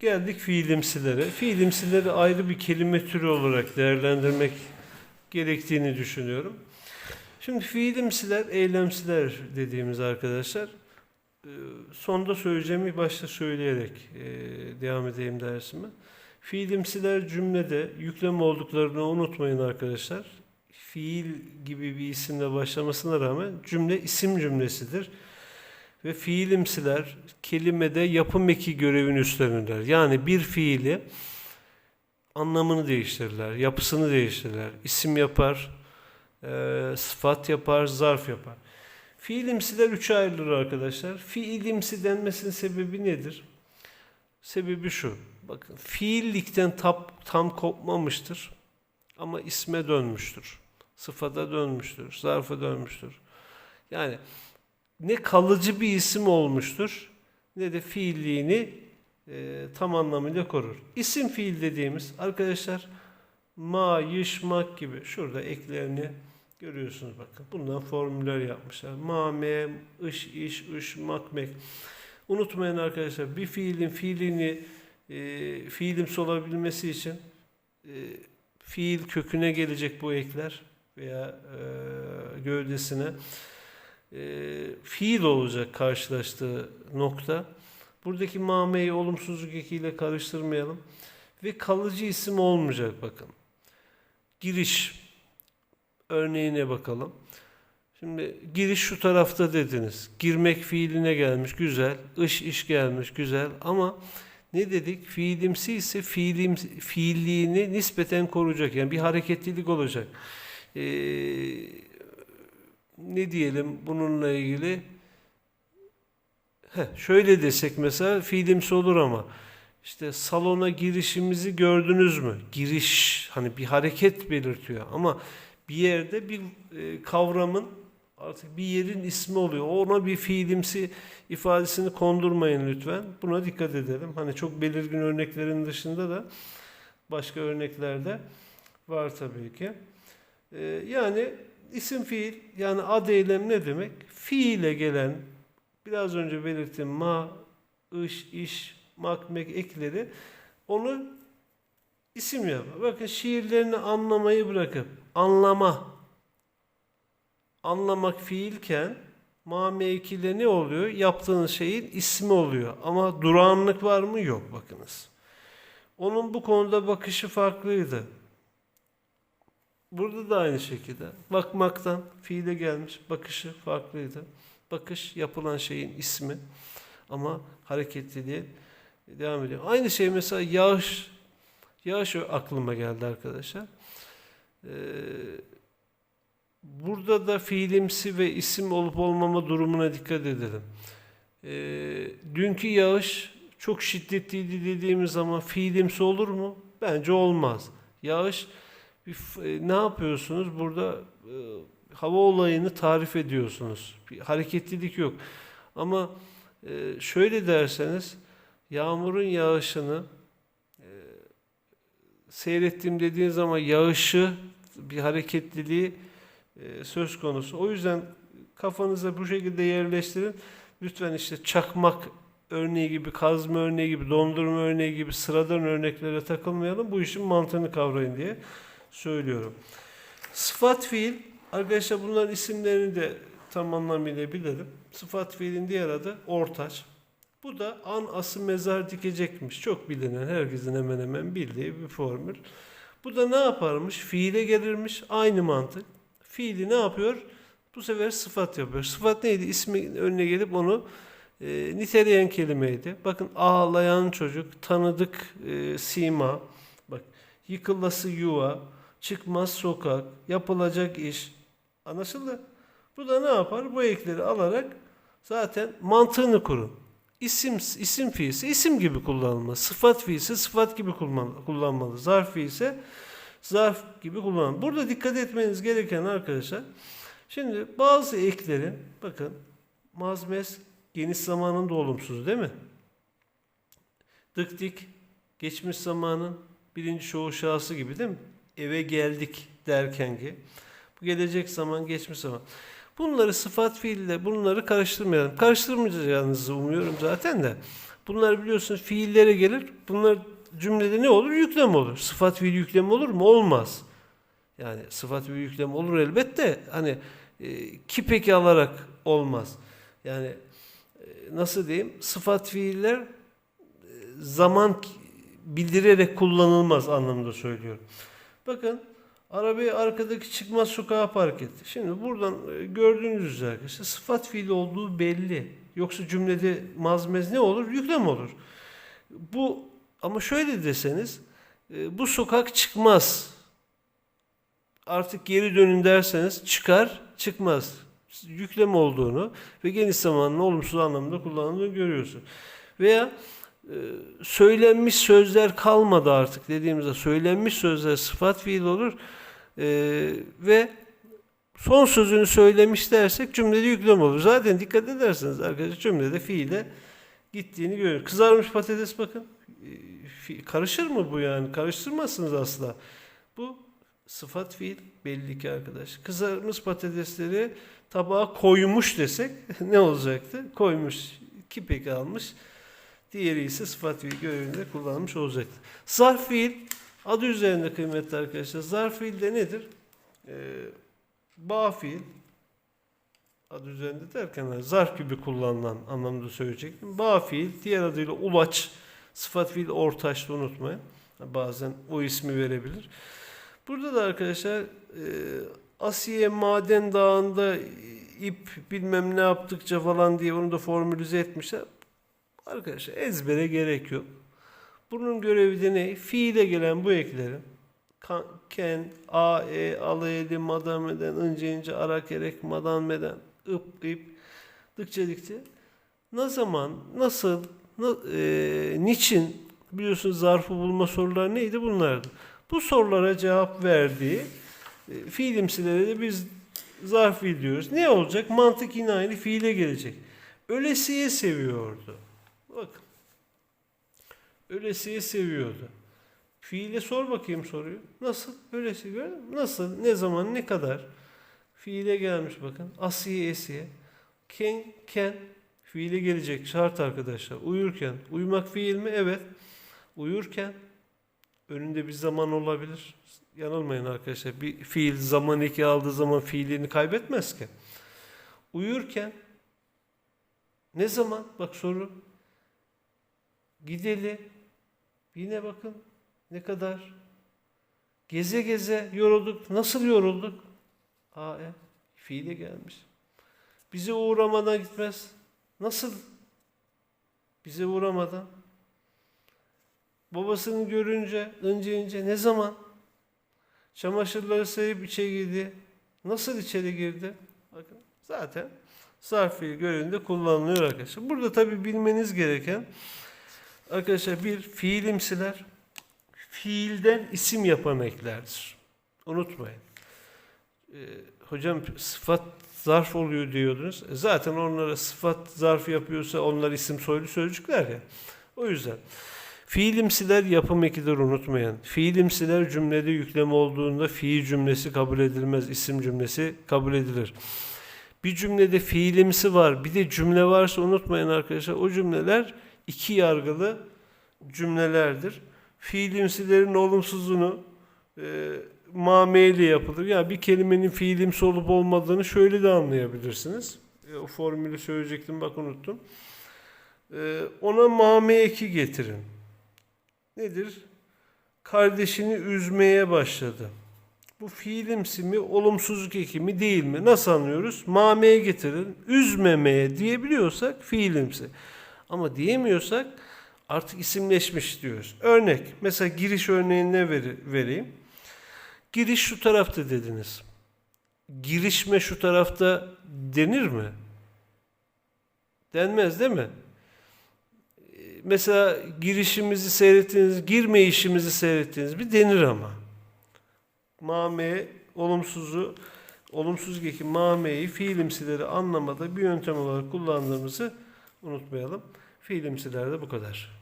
Geldik fiilimsilere. Fiilimsileri ayrı bir kelime türü olarak değerlendirmek gerektiğini düşünüyorum. Şimdi fiilimsiler, eylemsiler dediğimiz arkadaşlar. e, Sonda söyleyeceğimi başta söyleyerek e, devam edeyim dersime. Fiilimsiler cümlede yüklem olduklarını unutmayın arkadaşlar. Fiil gibi bir isimle başlamasına rağmen cümle isim cümlesidir. Ve fiilimsiler kelimede yapım eki görevini üstlenirler. Yani bir fiili anlamını değiştirirler, yapısını değiştirirler. İsim yapar, e, sıfat yapar, zarf yapar. Fiilimsiler üçe ayrılır arkadaşlar. Fiilimsi denmesinin sebebi nedir? Sebebi şu. Bakın fiillikten tam, tam kopmamıştır ama isme dönmüştür. Sıfata dönmüştür, zarfa dönmüştür. Yani ne kalıcı bir isim olmuştur ne de fiilliğini e, tam anlamıyla korur. İsim fiil dediğimiz arkadaşlar ma, yiş, mak gibi şurada eklerini görüyorsunuz bakın. Bundan formüller yapmışlar. Ma, me, ış, iş, ış, mak, mek. Unutmayın arkadaşlar bir fiilin fiilini e, fiilimsi olabilmesi için e, fiil köküne gelecek bu ekler veya e, gövdesine e, fiil olacak karşılaştığı nokta. Buradaki mameyi olumsuzluk ekiyle karıştırmayalım. Ve kalıcı isim olmayacak bakın. Giriş örneğine bakalım. Şimdi giriş şu tarafta dediniz. Girmek fiiline gelmiş güzel. Iş iş gelmiş güzel ama ne dedik? Fiilimsi ise fiilim, fiilliğini nispeten koruyacak. Yani bir hareketlilik olacak. Ee, ne diyelim bununla ilgili? Heh, şöyle desek mesela fiilimsi olur ama işte salona girişimizi gördünüz mü? Giriş hani bir hareket belirtiyor ama bir yerde bir e, kavramın artık bir yerin ismi oluyor. Ona bir fiilimsi ifadesini kondurmayın lütfen. Buna dikkat edelim. Hani çok belirgin örneklerin dışında da başka örneklerde var tabii ki. E, yani isim fiil yani ad eylem ne demek? Fiile gelen biraz önce belirttiğim ma, ış, iş, mak, mek ekleri onu isim yapar. Bakın şiirlerini anlamayı bırakıp anlama anlamak fiilken ma mevkide ne oluyor? Yaptığınız şeyin ismi oluyor. Ama durağanlık var mı? Yok bakınız. Onun bu konuda bakışı farklıydı. Burada da aynı şekilde. Bakmaktan fiile gelmiş bakışı farklıydı. Bakış yapılan şeyin ismi ama hareketliliği devam ediyor. Aynı şey mesela yağış. Yağış aklıma geldi arkadaşlar. Ee, burada da fiilimsi ve isim olup olmama durumuna dikkat edelim. Ee, dünkü yağış çok şiddetliydi dediğimiz zaman fiilimsi olur mu? Bence olmaz. Yağış e, ne yapıyorsunuz? Burada e, hava olayını tarif ediyorsunuz. Bir hareketlilik yok. Ama e, şöyle derseniz yağmurun yağışını e, seyrettiğim dediğin zaman yağışı bir hareketliliği e, söz konusu. O yüzden kafanıza bu şekilde yerleştirin. Lütfen işte çakmak örneği gibi, kazma örneği gibi, dondurma örneği gibi sıradan örneklere takılmayalım. Bu işin mantığını kavrayın diye söylüyorum. Sıfat fiil, arkadaşlar bunların isimlerini de tam anlamıyla bilelim. Sıfat fiilin diğer adı ortaç. Bu da an ası mezar dikecekmiş. Çok bilinen, herkesin hemen hemen bildiği bir formül. Bu da ne yaparmış? Fiile gelirmiş. Aynı mantık. Fiili ne yapıyor? Bu sefer sıfat yapıyor. Sıfat neydi? İsmi önüne gelip onu e, niteleyen kelimeydi. Bakın ağlayan çocuk, tanıdık e, sima. Bak yıkılası yuva, çıkmaz sokak, yapılacak iş. Anlaşıldı? Bu da ne yapar? Bu ekleri alarak zaten mantığını kurun. İsim, isim fiilse isim gibi kullanılmalı. Sıfat fiilse sıfat gibi kullan- kullanmalı. Zarf fiilse zarf gibi kullanılmalı. Burada dikkat etmeniz gereken arkadaşlar, şimdi bazı eklerin, bakın mazmez geniş zamanında olumsuz değil mi? Dık dik geçmiş zamanın birinci çoğu şahsı gibi değil mi? Eve geldik derken ki bu gelecek zaman geçmiş zaman. Bunları sıfat fiille bunları karıştırmayalım. Karıştırmayacağınızı umuyorum zaten de. Bunlar biliyorsunuz fiillere gelir. Bunlar cümlede ne olur? Yüklem olur. Sıfat fiil yüklem olur mu? Olmaz. Yani sıfat fiil yüklem olur elbette. Hani e, ki peki alarak olmaz. Yani e, nasıl diyeyim? Sıfat fiiller e, zaman bildirerek kullanılmaz anlamında söylüyorum. Bakın arabayı arkadaki çıkmaz sokağa park etti. Şimdi buradan e, gördüğünüz üzere arkadaşlar sıfat fiil olduğu belli. Yoksa cümlede mazmez ne olur? Yüklem olur. Bu ama şöyle deseniz e, bu sokak çıkmaz. Artık geri dönün derseniz çıkar, çıkmaz. Yüklem olduğunu ve geniş zamanın olumsuz anlamda kullanıldığını görüyorsun. Veya söylenmiş sözler kalmadı artık dediğimizde söylenmiş sözler sıfat fiil olur E, ve son sözünü söylemiş dersek cümlede yüklem olur. Zaten dikkat ederseniz arkadaşlar cümlede fiile gittiğini görüyoruz. Kızarmış patates bakın. E, fi- Karışır mı bu yani? Karıştırmazsınız asla. Bu sıfat fiil belli ki arkadaş. Kızarmış patatesleri tabağa koymuş desek ne olacaktı? Koymuş, ki peki almış. Diğeri ise sıfat fiil görevinde kullanılmış olacaktı. Zarf fiil adı üzerinde kıymetli arkadaşlar. Zarf fiil de nedir? Ee, bağ fiil adı üzerinde derken zarf gibi kullanılan anlamda söyleyecektim. Bağ fiil diğer adıyla ulaç sıfat fiil ortaçta unutmayın. Bazen o ismi verebilir. Burada da arkadaşlar e, Asiye Maden Dağı'nda ip bilmem ne yaptıkça falan diye onu da formülize etmişler. Arkadaşlar ezbere gerek yok. Bunun görevi de ne? Fiile gelen bu eklerin kan, ken, a, e, alı, eli, madam eden, ince ince, ara gerek, madan meden, ıp, ip, dıkça dikçe. Ne zaman, nasıl, na- e, niçin biliyorsunuz zarfı bulma soruları neydi bunlardı. Bu sorulara cevap verdiği e, fiilimsilere de biz zarf diyoruz. Ne olacak? Mantık yine aynı fiile gelecek. Ölesiye seviyordu. Bakın. Ölesiye seviyordu. Fiile sor bakayım soruyu. Nasıl? Öylesi gördün? Nasıl? Ne zaman? Ne kadar? Fiile gelmiş bakın. Asiye esiye. Ken, ken. Fiile gelecek. Şart arkadaşlar. Uyurken. Uyumak fiil mi? Evet. Uyurken. Önünde bir zaman olabilir. Yanılmayın arkadaşlar. Bir fiil zaman eki aldığı zaman fiilini kaybetmez ki. Uyurken. Ne zaman? Bak soru. Gideli. Yine bakın ne kadar. Geze geze yorulduk. Nasıl yorulduk? A, e. Fiile gelmiş. Bize uğramadan gitmez. Nasıl? Bize uğramadan. Babasını görünce, ince ince ne zaman? Çamaşırları sayıp içeri girdi. Nasıl içeri girdi? Bakın zaten zarf fiil görevinde kullanılıyor arkadaşlar. Burada tabi bilmeniz gereken arkadaşlar bir fiilimsiler fiilden isim yapan eklerdir. Unutmayın. Ee, hocam sıfat zarf oluyor diyordunuz. E, zaten onlara sıfat zarf yapıyorsa onlar isim soylu sözcükler ya. O yüzden. Fiilimsiler yapım ekidir unutmayın. Fiilimsiler cümlede yüklem olduğunda fiil cümlesi kabul edilmez, isim cümlesi kabul edilir. Bir cümlede fiilimsi var, bir de cümle varsa unutmayın arkadaşlar o cümleler iki yargılı cümlelerdir. Fiilimsilerin olumsuzluğunu e, mameyle yapılır. Yani bir kelimenin fiilimsi olup olmadığını şöyle de anlayabilirsiniz. E, o formülü söyleyecektim bak unuttum. E, ona mame eki getirin. Nedir? Kardeşini üzmeye başladı. Bu fiilimsi mi, olumsuzluk eki mi değil mi? Nasıl anlıyoruz? Mameye getirin, üzmemeye diyebiliyorsak fiilimsi. Ama diyemiyorsak artık isimleşmiş diyoruz. Örnek, mesela giriş örneğine ver- vereyim. Giriş şu tarafta dediniz. Girişme şu tarafta denir mi? Denmez değil mi? Mesela girişimizi seyrettiğiniz, girme işimizi seyrettiğiniz bir denir ama. Mame, olumsuzu, olumsuz eki mameyi, fiilimsileri anlamada bir yöntem olarak kullandığımızı unutmayalım. Fiilimsiler de bu kadar.